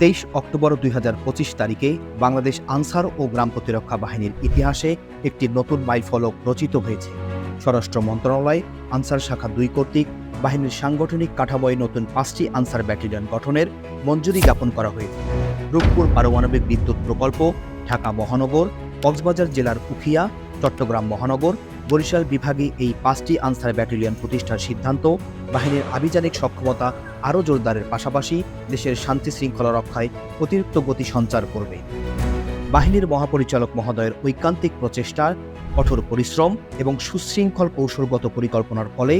তেইশ অক্টোবর দুই হাজার পঁচিশ তারিখে বাংলাদেশ আনসার ও গ্রাম প্রতিরক্ষা বাহিনীর ইতিহাসে একটি নতুন মাইলফলক রচিত হয়েছে। স্বরাষ্ট্র মন্ত্রণালয়, আনসার শাখা দুই কর্তৃক বাহিনীর সাংগঠনিক কাঠামোয় নতুন পাঁচটি আনসার ব্যাটালিয়ন গঠনের মঞ্জুরি জ্ঞাপন করা হয়েছে। রূপপুর পারমাণবিক বিদ্যুৎ প্রকল্প, ঢাকা মহানগর, কক্সবাজার জেলার উখিয়া, চট্টগ্রাম মহানগর বরিশাল বিভাগে এই পাঁচটি আনসার ব্যাটালিয়ন প্রতিষ্ঠার সিদ্ধান্ত, বাহিনীর আভিযানিক সক্ষমতা আরও জোরদারের পাশাপাশি দেশের শান্তি শৃঙ্খলা রক্ষায় অতিরিক্ত গতি সঞ্চার করবে। বাহিনীর মহাপরিচালক মহোদয়ের ঐকান্তিক প্রচেষ্টা কঠোর পরিশ্রম এবং সুশৃঙ্খল কৌশলগত পরিকল্পনার ফলে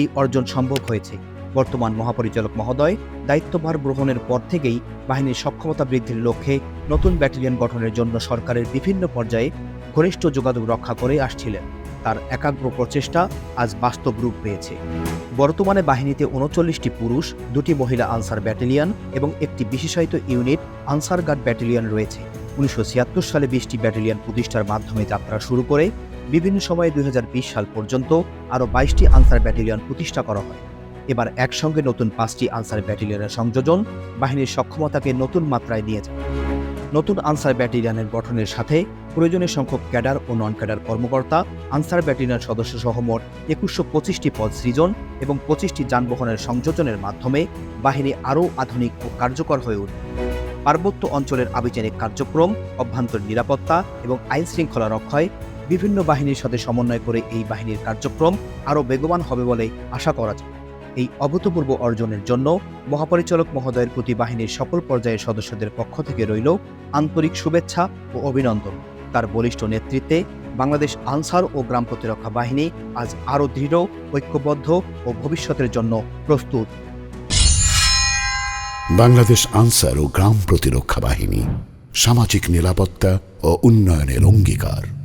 এই অর্জন সম্ভব হয়েছে। বর্তমান মহাপরিচালক মহোদয় দায়িত্বভার গ্রহণের পর থেকেই বাহিনীর সক্ষমতা বৃদ্ধির লক্ষ্যে নতুন ব্যাটালিয়ন গঠনের জন্য সরকারের বিভিন্ন পর্যায়ে ঘনিষ্ঠ যোগাযোগ রক্ষা করে আসছিলেন। তার একাগ্র প্রচেষ্টা আজ বাস্তব রূপ পেয়েছে। বর্তমানে বাহিনীতে উনচল্লিশটি পুরুষ, দুটি মহিলা আনসার ব্যাটালিয়ন এবং একটি বিশেষায়িত ইউনিট আনসার গার্ড ব্যাটালিয়ন রয়েছে। উনিশশো ছিয়াত্তর সালে বিশটি ব্যাটালিয়ন প্রতিষ্ঠার মাধ্যমে যাত্রা শুরু করে বিভিন্ন সময়ে দুই হাজার বিশ সাল পর্যন্ত আরও বাইশটি আনসার ব্যাটালিয়ন প্রতিষ্ঠা করা হয়। এবার একসঙ্গে নতুন পাঁচটি আনসার ব্যাটালিয়নের সংযোজন বাহিনীর সক্ষমতাকে নতুন মাত্রায় নিয়ে যায়। নতুন আনসার ব্যাটালিয়নের গঠনের সাথে প্রয়োজনীয় সংখ্যক ক্যাডার ও নন ক্যাডার কর্মকর্তা, আনসার ব্যাটালিয়নের সদস্য সহ মোট একুশশো পঁচিশটি পদ সৃজন এবং পঁচিশটি যানবাহনের সংযোজনের মাধ্যমে বাহিনী আরও আধুনিক ও কার্যকর হয়ে উঠবে। পার্বত্য অঞ্চলের আভিযানিক কার্যক্রম, অভ্যন্তরীণ নিরাপত্তা এবং আইন শৃঙ্খলা রক্ষায় বিভিন্ন বাহিনীর সাথে সমন্বয় করে এই বাহিনীর কার্যক্রম আরও বেগবান হবে বলে আশা করা যায়। এই অভূতপূর্ব অর্জনের জন্য মহাপরিচালক মহোদয়ের প্রতি বাহিনীর সকল পর্যায়ের সদস্যদের পক্ষ থেকে রইল আন্তরিক শুভেচ্ছা ও অভিনন্দন। তার বলিষ্ঠ নেতৃত্বে বাংলাদেশ আনসার ও গ্রাম প্রতিরক্ষা বাহিনী আজ আরও দৃঢ়, ঐক্যবদ্ধ ও ভবিষ্যতের জন্য প্রস্তুত। বাংলাদেশ আনসার ও গ্রাম প্রতিরক্ষা বাহিনী সামাজিক নিরাপত্তা ও উন্নয়নের অঙ্গীকার।